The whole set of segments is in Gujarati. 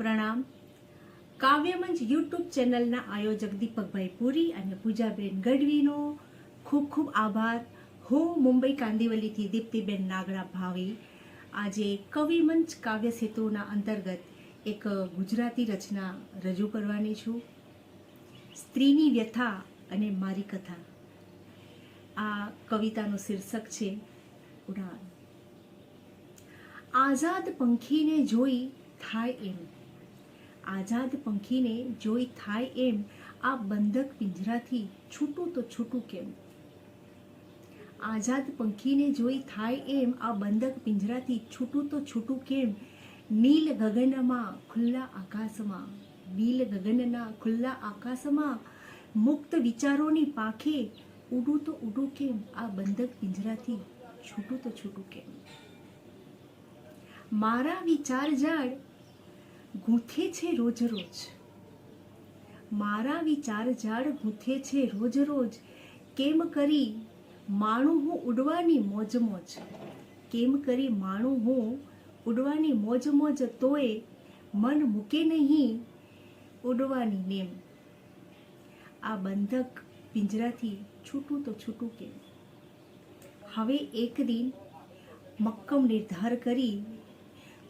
પ્રણામ. કાવ્યમંચ યુટ્યુબ ચેનલના આયોજક દીપકભાઈ પુરી અને પૂજાબેન ગઢવીનો ખૂબ ખૂબ આભાર. હું મુંબઈ કાંદિવલીથી દીપ્તિબેન નાગડા ભાવી. આજે કવિમંચ કાવ્ય સેતુના અંતર્ગત એક ગુજરાતી રચના રજૂ કરવાની છું. સ્ત્રીની વ્યથા અને મારી કથા. આ કવિતાનું શીર્ષક છે ઉડાન. આઝાદ પંખીને જોઈ થાય એમ. આઝાદ પંખીને જોઈ થાય એમ આ બંધક પિંજરાથી છૂટું તો છૂટું કેમ? આઝાદ પંખીને જોઈ થાય એમ આ બંધક પિંજરાથી છૂટું તો છૂટું કેમ? નીલ ગગનમાં ખુલ્લા આકાશમાં, નીલ ગગનના ખુલ્લા આકાશમાં મુક્ત વિચારોની પાંખે ઉડું તો ઉડું કેમ? આ બંધક પિંજરાથી છૂટું તો છૂટું કેમ? મારા વિચાર જાળ ગૂંથે છે રોજ રોજ મારા વિચાર ઝાડ ગૂંથે છે રોજ રોજ કેમ કરી માણું હું ઉડવાની મોજ મોજ? કેમ કરી માણું હું ઉડવાની મોજ મોજ તોય મન મૂકે નહીં ઉડવાની નેમ? આ બંધક પિંજરાથી છૂટું તો છૂટું કેમ? હવે એક દિન મક્કમ નિર્ધાર કરી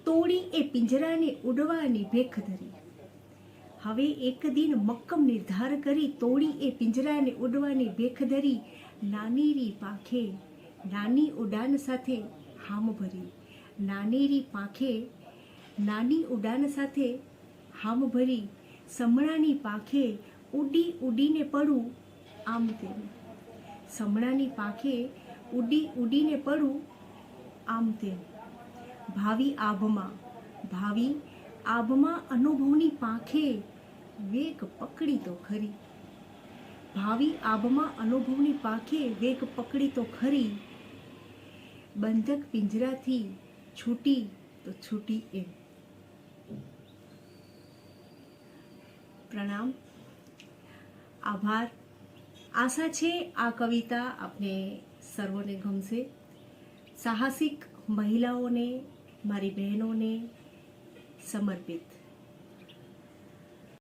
તોડી એ પિંજરાને ઉડવાની ભેખ ધરી. હવે એક દિન મક્કમ નિર્ધાર કરી તોડી એ પિંજરાને ઉડવાની ભેખ ધરી નાનીરી પાંખે નાની ઉડાન સાથે હામ ભરી. નાનીરી પાંખે નાની ઉડાન સાથે હામ ભરી. સમણાની પાંખે ઉડી ઉડીને પડું આમ તેમ. સમણાની પાંખે ઉડી ઉડીને પડું આમ તેમ. ભાવિ આભમાં. ભાવિ આભમાં અનુભવની પાંખે વેગ પકડી તો ખરી. ભાવિ આભમાં અનુભવની પાંખે વેગ પકડી તો ખરી. બંધક પિંજરાથી છૂટી તો છૂટી એમ. પ્રણામ. આભાર. આશા છે આ કવિતા આપને સર્વોને ગમશે. સાહસિક મહિલાઓને મારી બહેનોને સમર્પિત.